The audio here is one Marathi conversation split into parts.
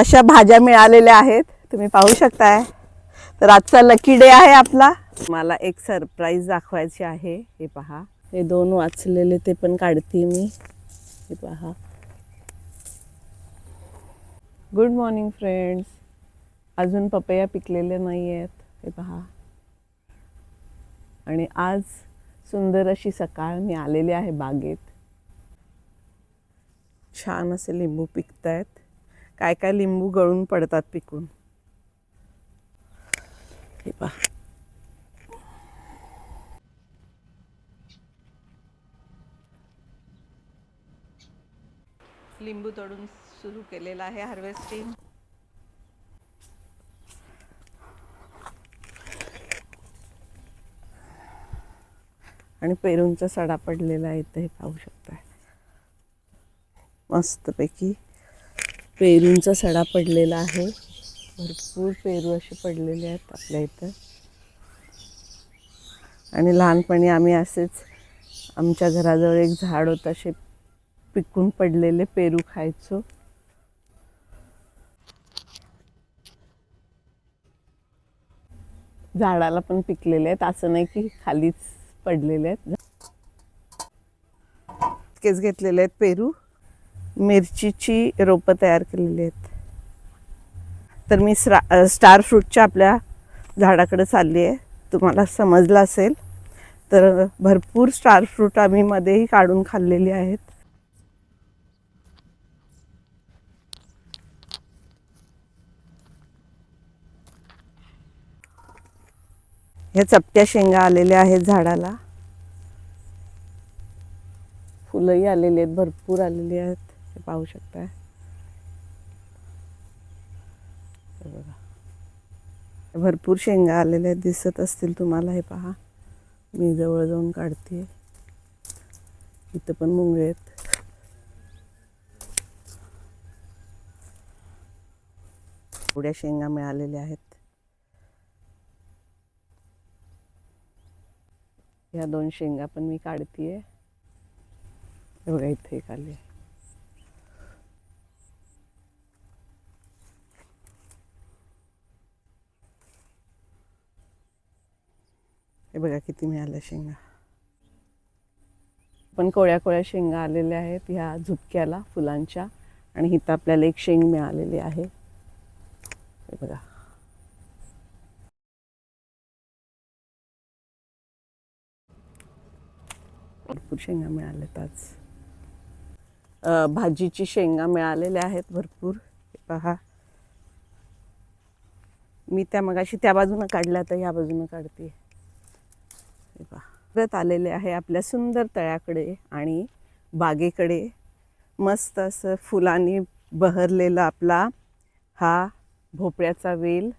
अशा भाज्या मिळालेल्या आहेत. तुम्ही पाहू शकताय. तर आजचा लकी डे आहे आपला. मला एक सरप्राईज दाखवायची आहे. हे पहा. हे दोन वाचलेले ते पण काढते मी. हे पहा. गुड मॉर्निंग फ्रेंड्स अजून पपया पिकलेले नाही आहेत हे पहा. आणि आज सुंदर अशी सकाळ मी आलेली आहे बागेत. छान असे लिंबू पिकत आहेत काय काय लिंबू गळून पडतात पिकून? हे पहा. लिंबू तोडून सुरू केलेलं आहे हार्वेस्टिंग. आणि पेरूंचा सडा पडलेला आहे इथं हे पाहू शकताय. मस्तपैकी पेरूंचा सडा पडलेला आहे. भरपूर पेरू असे पडलेले आहेत आपल्या इथं. आणि लहानपणी आम्ही असेच आमच्या घराजवळ एक झाड होतं असे पिकून पडलेले पेरू खायचो. झाडाला पण पिकलेले आहेत असं नाही की खालीच पडलेले आहेत. इतकेच घेतलेले आहेत पेरू. मिरचीची रोपं तयार केलेली आहेत. तर मी स्रा स्टार फ्रूटच्या आपल्या झाडाकडे चालली आहे. तुम्हाला समजलं असेल. तर भरपूर स्टार फ्रूट आम्ही मध्येही काढून खाल्लेली आहेत. ह्या चपट्या शेंगा आलेल्या आहेत झाडाला. फुलंही आलेली आहेत भरपूर आलेली आहेत. हे पाहू शकता बघा. भरपूर शेंगा आलेल्या आहेत दिसत असतील तुम्हाला हे पहा. मी जवळ जाऊन काढते इथं पण मुंगे आहेत. एवढ्या शेंगा मिळालेल्या आहेत. ह्या दोन शेंगा पण मी काढतीये. हे बघा इथे खाली हे बघा किती मिळाल्या शेंगा. पण कोळ्या कोळ्या शेंगा आलेल्या आहेत ह्या झुपक्याला फुलांच्या. आणि इथं आपल्याला एक शेंग मिळालेली आहे. हे बघा. भरपूर शेंगा मिळाल्यात आज. भाजीची शेंगा मिळालेल्या आहेत भरपूर. पहा. मी त्या मगाशी त्या बाजूनं काढल्या तर ह्या बाजूनं काढते. हे पहा परत आलेले आहे आपल्या सुंदर तळ्याकडे आणि बागेकडे. मस्त असं फुलांनी बहरलेला आपला हा भोपळ्याचा वेल.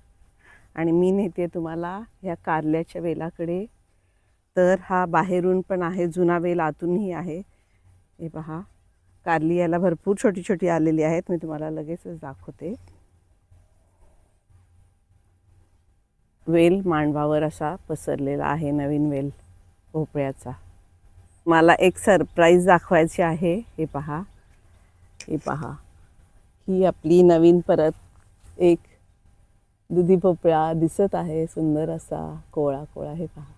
आणि मी नेते तुम्हाला ह्या कारल्याच्या वेलाकडे. तर हा बाहेरून पण आहे जुना वेल आतूनही आहे. हे पहा कारली याला भरपूर छोटी छोटी आलेली आहेत. मी तुम्हाला लगेचच दाखवते. वेल मांडवावर असा पसरलेला आहे नवीन वेल भोपळ्याचा. मला एक सरप्राईज दाखवायची आहे. हे पहा. हे पहा. ही आपली नवीन परत एक दुधी भोपळा दिसत आहे. सुंदर असा कोळा कोळा हे पहा.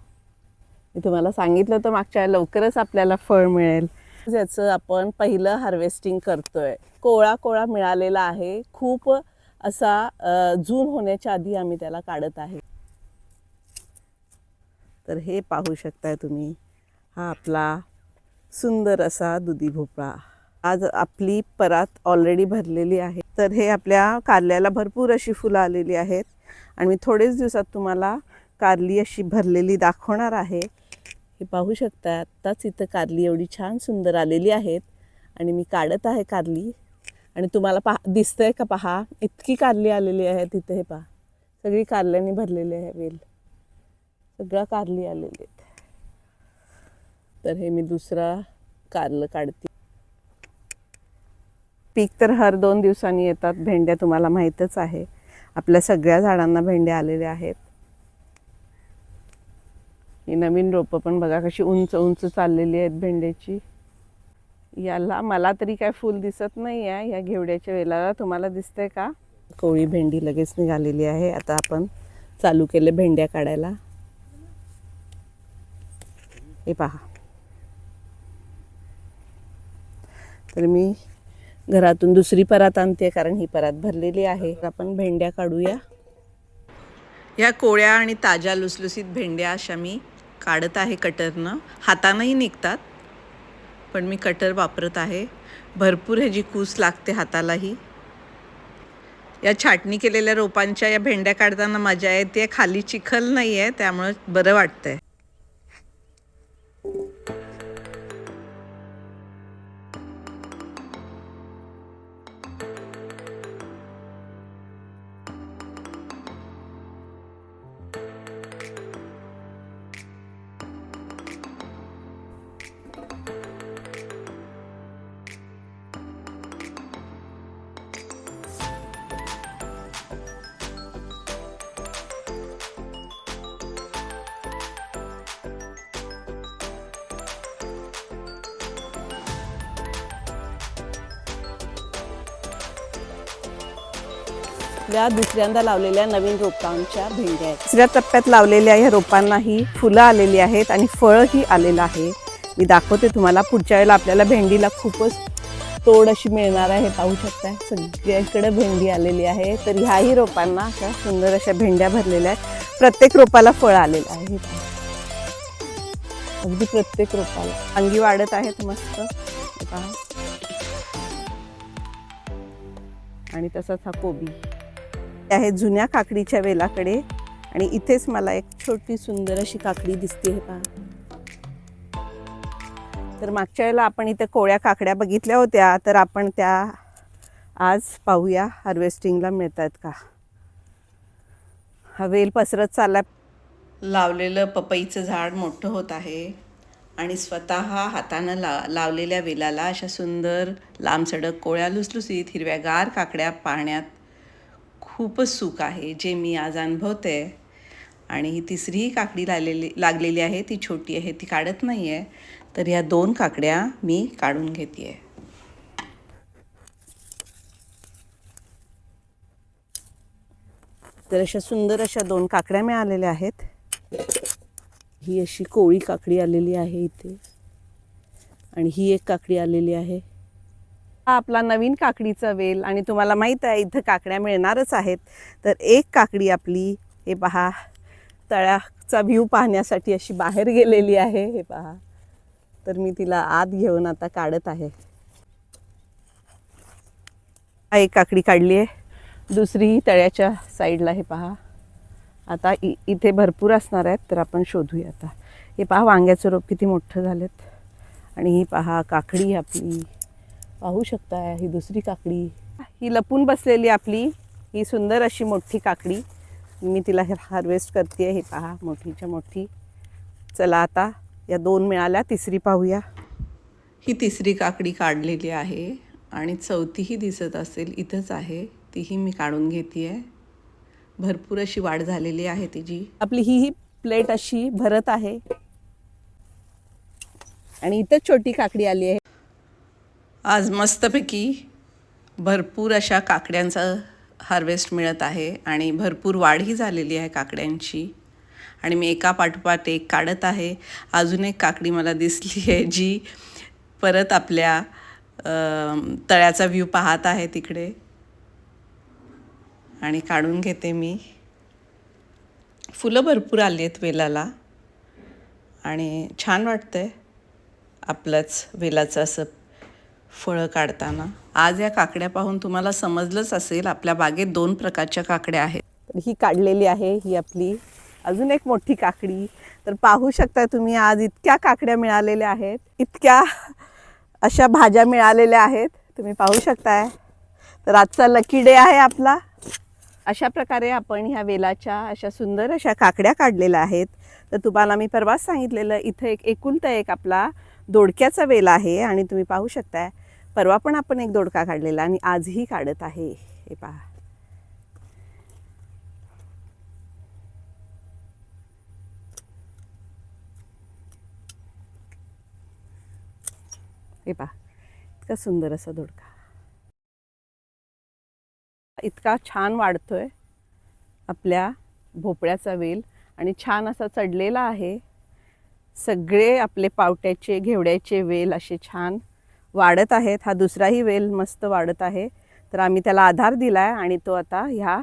मी तुम्हाला सांगितलं तर मागच्या लवकरच आपल्याला फळ मिळेल. ज्याचं आपण पहिलं हार्वेस्टिंग करतोय. कोळा कोळा मिळालेला आहे. खूप असा अ, जून होण्याच्या आधी आम्ही त्याला काढत आहे. तर हे पाहू शकताय तुम्ही. हा आपला सुंदर असा दुधी भोपळा. आज आपली परात ऑलरेडी भरलेली आहे. तर हे आपल्या कारल्याला भरपूर अशी फुलं आलेली आहेत. आणि मी थोडेच दिवसात तुम्हाला कारली अशी भरलेली दाखवणार आहे. हे पाहू शकता आत्ताच इथं कारली एवढी छान सुंदर आलेली आहेत. आणि मी काढत आहे कारली. आणि तुम्हाला पहा दिसतंय का पहा इतकी कारली आलेली आहे तिथे हे पहा. सगळी कारल्याने भरलेली आहे वेल. सगळ्या कारली आलेली आहेत. तर हे मी दुसरा कारलं काढते. पीक तर हर दोन दिवसांनी येतात. भेंड्या तुम्हाला माहीतच आहे. आपल्या सगळ्या झाडांना भेंड्या आलेल्या आहेत. ही नवीन रोपं पण बघा कशी उंच उंच चाललेली आहेत भेंड्याची. याला मला तरी काय फूल दिसत नाही आहे या घेवड्याच्या वेलाला तुम्हाला दिसतंय का? कोळी भेंडी लगेच निघालेली आहे. आता आपण चालू केले भेंड्या काढायला. हे पहा. तर मी घरातून दुसरी परात आणते कारण ही परात भरलेली आहे. आपण भेंड्या काढूया. या कोळ्या आणि ताज्या लुसलुसीत भेंड्या अशा मी काढत आहे कटरनं. हातानंही निघतात पण मी कटर वापरत आहे. भरपूर ह्याची कूस लागते हातालाही. या छाटणी केलेल्या रोपांच्या या भेंड्या काढताना मजा येते. खाली चिखल नाही आहे त्यामुळं बरं वाटतंय. या दुसऱ्यांदा लावलेल्या नवीन रोपांच्या भेंड्या आहेत. तिसऱ्या टप्प्यात लावलेल्या या रोपांनाही फुलं आलेली आहेत आणि फळंही आलेलं आहे. मी दाखवते तुम्हाला पुढच्या वेळेला आपल्याला भेंडीला खूपच तोड अशी मिळणार आहे पाहू शकताय. सगळ्याकडे भेंडी आलेली आहे तर ह्याही रोपांना अशा सुंदर अशा भेंड्या भरलेल्या आहेत. प्रत्येक रोपाला फळ आलेलं आहे अगदी प्रत्येक रोपाला. अंगी वाढत आहेत मस्त. पहा. आणि तसाच हा कोबी. आहे जुन्या काकडीच्या वेलाकडे. आणि इथेच मला एक छोटी सुंदर अशी काकडी दिसते हे पहा. तर मागच्या वेळेला आपण इथे कोळ्या काकड्या बघितल्या होत्या तर आपण त्या आज पाहूया. हार्वेस्टिंगला मिळतात का? हा वेल पसरत चालला लावलेलं पपईचं झाड मोठं होत आहे. आणि स्वतः हातानं ला लावलेल्या वेलाला अशा सुंदर लांब सडक कोळ्या लुसलुसीत हिरव्यागार काकड्या पाहण्यात खूपच सुख आहे जे मी आज अनुभवते. आणि ही तिसरीही काकडी लागलेली लागलेली आहे ती छोटी आहे ती काढत नाही आहे तर ह्या दोन काकड्या मी काढून घेते आहे तर अशा सुंदर अशा दोन काकड्या मिळालेल्या आहेत. ही अशी कोळी काकडी आलेली आहे इथे. आणि ही एक काकडी आलेली आहे. हा आपला नवीन काकडीचा वेल आणि तुम्हाला माहीत आहे इथं काकड्या मिळणारच आहेत. तर एक काकडी आपली हे पहा तळ्याचा व्ह्यू पाहण्यासाठी अशी बाहेर गेलेली आहे हे पहा. तर मी तिला आत घेऊन आता काढत आहे. एक काकडी काढली आहे. दुसरी तळ्याच्या साईडला हे पहा. आता इ इथे भरपूर असणार आहेत तर आपण शोधूया आता. हे पहा वांग्याचं रोप किती मोठं झालेत. आणि ही पहा काकडी आपली. पाहू शकता ही दुसरी काकडी. ही लपून बसलेली आपली ही सुंदर अशी मोठी काकडी. मी तिला हे हार्वेस्ट करते हे पहा मोठीच्या मोठी. चला आता या दोन मिळाल्या तिसरी पाहूया. ही तिसरी काकडी काढलेली आहे आणि चौथीही दिसत असेल इथंच आहे. तीही मी काढून घेते आहे भरपूर अशी वाढ झालेली आहे तिची. आपली ही ही प्लेट अशी भरत आहे. आणि इथंच छोटी काकडी आली आहे. आज मस्तपैकी भरपूर अशा काकड्यांचं हार्वेस्ट मिळत आहे आणि भरपूर वाढही झालेली आहे काकड्यांची. आणि मी एका पाठोपाठ एक काढत आहे. अजून एक काकडी मला दिसली आहे जी परत आपल्या तळ्याचा व्ह्यू पाहत आहे तिकडे. आणि काढून घेते मी. फुलं भरपूर आली आहेत वेलाला. आणि छान वाटतं आहे आपलंच वेलाचं असं फळं काढताना. आज या काकड्या पाहून तुम्हाला समजलंच असेल आपल्या बागेत दोन प्रकारच्या काकड्या आहेत. तर ही काढलेली आहे ही आपली अजून एक मोठी काकडी. तर पाहू शकता तुम्ही आज इतक्या काकड्या मिळालेल्या आहेत इतक्या अशा भाज्या मिळालेल्या आहेत. तुम्ही पाहू शकताय. तर आजचा लकी डे आहे आपला. अशा प्रकारे आपण ह्या वेलाच्या अशा सुंदर अशा काकड्या काढलेल्या आहेत. तर तुम्हाला मी परवाच सांगितलेलं इथं एक एकुलता एक आपला दोडक्याचा वेल आहे आणि तुम्ही पाहू शकताय. परवा पण आपण एक दोडका काढलेला आणि आजही काढत आहे. हे पहा. हे पहा इतका सुंदर असा दोडका. इतका छान वाढतोय आपल्या भोपळ्याचा वेल आणि छान असा चढलेला आहे. सगळे आपले पावट्याचे घेवड्याचे वेल असे छान वाढत आहेत हा दुसराही वेल मस्त वाढत आहे. तर आम्ही त्याला आधार दिला आहे आणि तो आता ह्या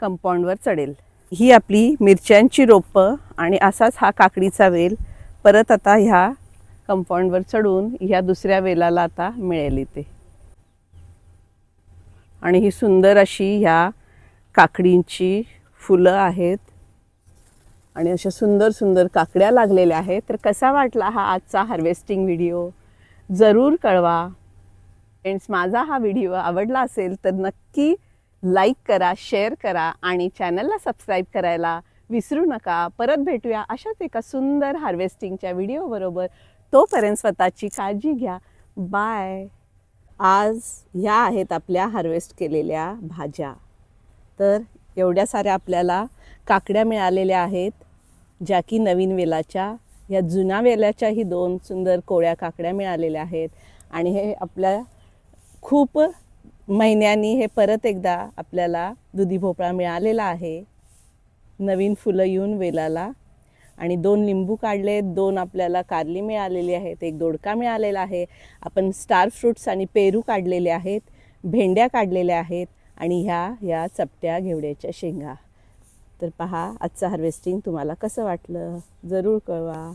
कंपाऊंडवर चढेल. ही आपली मिरच्यांची रोपं आणि असाच हा काकडीचा वेल परत आता ह्या कंपाऊंडवर चढून ह्या दुसऱ्या वेलाला आता मिळेल इथे. आणि ही सुंदर अशी ह्या काकडींची फुलं आहेत. आणि अशा सुंदर सुंदर काकड्या लागलेल्या आहेत. तर कसा वाटला हा आजचा हार्वेस्टिंग व्हिडिओ जरूर कळवा. फ्रेंड्स माझा हा व्हिडिओ आवडला असेल तर नक्की लाईक करा शेअर करा आणि चॅनलला सबस्क्राईब करायला विसरू नका. परत भेटूया अशाच एका सुंदर हार्वेस्टिंगच्या व्हिडिओबरोबर तोपर्यंत स्वतःची काळजी घ्या. बाय आज ह्या आहेत आपल्या हार्वेस्ट केलेल्या भाज्या. तर एवढ्या साऱ्या आपल्याला काकड्या मिळालेल्या आहेत ज्या की नवीन वेलाच्या. ह्या जुन्या वेल्याच्याही दोन सुंदर कोळ्या काकड्या मिळालेल्या आहेत. आणि हे आपल्या खूप महिन्यांनी हे परत एकदा आपल्याला दुधी भोपळा मिळालेला आहे. नवीन फुलं येऊन वेलाला. आणि दोन लिंबू काढले दोन आपल्याला कारली मिळालेली आहेत एक दोडका मिळालेला आहे. आपण स्टार फ्रुट्स आणि पेरू काढलेले आहेत भेंड्या काढलेल्या आहेत आणि ह्या ह्या चपट्या घेवड्याच्या शेंगा. तर पहा आजचं हार्वेस्टिंग तुम्हाला कसं वाटलं? जरूर कळवा.